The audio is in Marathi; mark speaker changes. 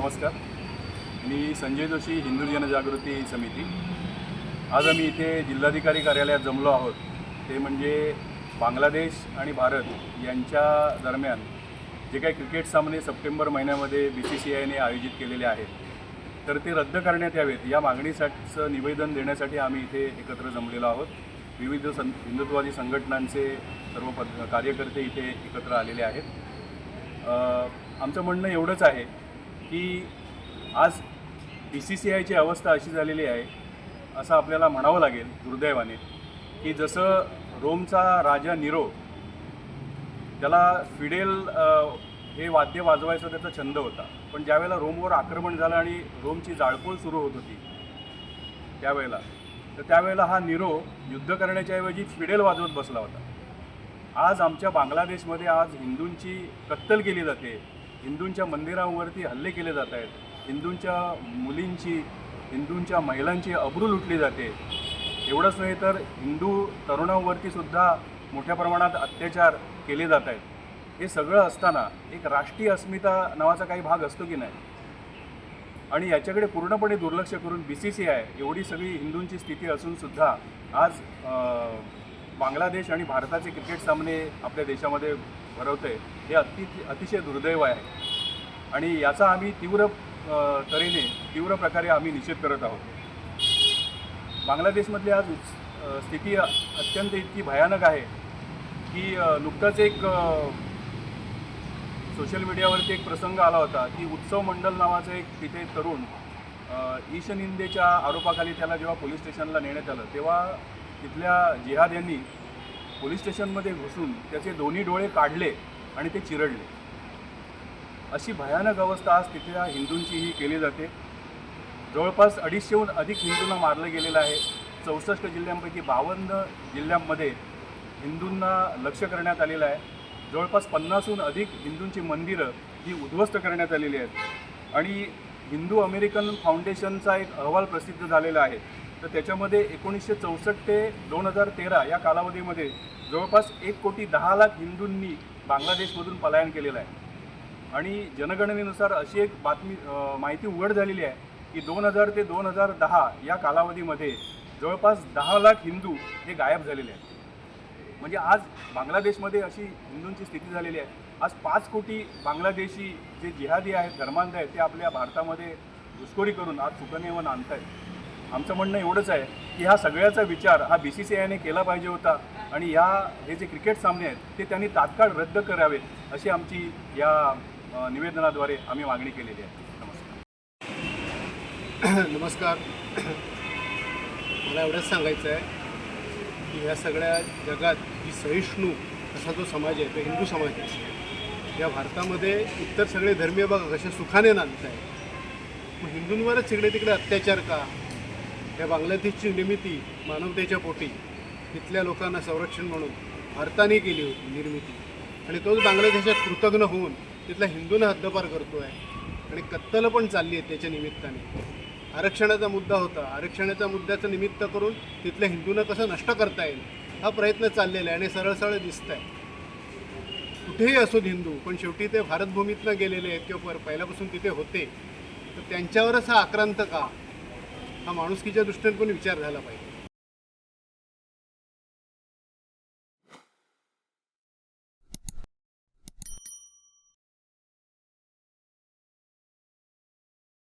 Speaker 1: नमस्कार. मी संजय जोशी हिंदू जनजागृती समिती. आज आम्ही इथे जिल्हाधिकारी कार्यालयात जमलो आहोत. ते म्हणजे बांगलादेश आणि भारत यांच्या दरम्यान जे काही क्रिकेट सामने सप्टेंबर महिन्यामध्ये बी सी सी आयने आयोजित केलेले आहेत तर ते रद्द करण्यात यावेत. या मागणीसाठीचं निवेदन देण्यासाठी आम्ही इथे एकत्र जमलेलो आहोत. विविध सं हिंदुत्ववादी संघटनांचे सर्व पद कार्यकर्ते इथे एकत्र आलेले आहेत. आमचं म्हणणं एवढंच आहे की आज बी सी सी आयची अवस्था अशी झालेली आहे असं आपल्याला म्हणावं लागेल दुर्दैवाने की जसं रोमचा राजा निरो त्याला फिडेल हे वाद्य वाजवायचा त्याचा छंद होता. पण ज्यावेळेला रोमवर आक्रमण झालं आणि रोमची जाळपोळ सुरू होत होती त्यावेळेला तर त्यावेळेला हा निरो युद्ध करण्याच्या ऐवजी फिडेल वाजवत बसला होता. आज आमच्या बांगलादेशमध्ये आज हिंदूंची कत्तल केली जाते. हिंदूंच्या मंदिरांवरती हल्ले केले जात आहेत. हिंदूंच्या मुलींची हिंदूंच्या महिलांची अब्रू लुटली जाते. एवढंच नाही तर हिंदू तरुणांवरती सुद्धा मोठ्या प्रमाणात अत्याचार केले जात आहेत. हे सगळं असताना एक राष्ट्रीय अस्मिता नावाचा काही भाग असतो की नाही? आणि याच्याकडे पूर्णपणे दुर्लक्ष करून बी सी सी आय एवढी सगळी हिंदूंची स्थिती असूनसुद्धा आज बांगलादेश आणि भारताचे क्रिकेट सामने आपल्या देशामध्ये भरवते हे अति अतिशय दुर्दैव आहे. आणि याचा आम्ही तीव्र तऱ्हेने तीव्र प्रकारे आम्ही निषेध करत आहोत. बांगलादेशमधली आज स्थिती अत्यंत इतकी भयानक आहे की नुकतंच नुकताच एक सोशल मीडियावरती एक प्रसंग आला होता की उत्सव मंडल नावाचं एक तिथे तरुण ईशनिंदेच्या आरोपाखाली त्याला जेव्हा पोलीस स्टेशनला नेण्यात आलं तेव्हा तिथल्या जिहाद यांनी पोलीस स्टेशनमध्ये घुसून त्याचे दोन्ही डोळे काढले आणि ते चिरडले. अशी भयानक अवस्था आज तिथल्या हिंदूंची ही केली जाते. जवळपास अडीचशेहून अधिक हिंदूंना मारलं गेलेलं आहे. चौसष्ट जिल्ह्यांपैकी बावन्न जिल्ह्यांमध्ये हिंदूंना लक्ष करण्यात आलेलं आहे. जवळपास पन्नासहून अधिक हिंदूंची मंदिरं ही उद्ध्वस्त करण्यात आलेली आहेत. आणि हिंदू अमेरिकन फाउंडेशनचा एक अहवाल प्रसिद्ध झालेला आहे. तर त्याच्यामध्ये एकोणीसशे चौसष्ट ते दोन हजार तेरा या कालावधीमध्ये जवळपास एक कोटी दहा लाख हिंदूंनी बांगलादेशमधून पलायन केलेलं आहे. आणि जनगणनेनुसार अशी एक बातमी माहिती उघड झालेली आहे की दोन हजार ते दोन हजार दहा या कालावधीमध्ये जवळपास दहा लाख हिंदू हे गायब झालेले आहेत. म्हणजे आज बांगलादेशमध्ये अशी हिंदूंची स्थिती झालेली आहे. आज पाच कोटी बांगलादेशी जे जिहादी आहेत धर्मांध आहेत ते आपल्या भारतामध्ये घुसखोरी करून आज सुखनेवन आणत आहेत आमचं म्हणणं एवढंच आहे की हा सगळ्याचा विचार हा बी सी सी आयने केला पाहिजे होता आणि या हे जे क्रिकेट सामने आहेत ते त्यांनी तात्काळ रद्द करावेत अशी आमची या निवेदनाद्वारे आम्ही मागणी केलेली आहे. नमस्कार.
Speaker 2: नमस्कार. मला एवढंच सांगायचं आहे की या सगळ्या जगात जी सहिष्णू असा जो समाज आहे तो हिंदू समाज आहे. या भारतामध्ये इतर सगळे धर्मीय बघा कशा सुखाने नांदत आहे मग हिंदूंवरच इकडे तिकडे अत्याचार का? या बांगलादेशची निर्मिती मानवतेच्या पोटी. तिथल्या लोकांना संरक्षण म्हणून भारताने केली होती निर्मिती. आणि तोच बांगलादेशात कृतज्ञ होऊन तिथल्या हिंदूंना हद्दपार करतो आहे आणि कत्तल पण चालली आहे त्याच्या निमित्ताने. आरक्षणाचा मुद्दा होता. आरक्षणाच्या मुद्द्याचं निमित्त करून तिथल्या हिंदूंना कसं नष्ट करता येईल हा प्रयत्न चाललेला आहे आणि सरळ सरळ दिसत आहे कुठेही असोत हिंदू पण शेवटी ते भारतभूमीतनं गेलेले आहेत किंवा पहिल्यापासून तिथे होते. तर त्यांच्यावरच हा आक्रांत का? हा माणुसकीच्या दृष्टीने पण विचार झाला पाहिजे.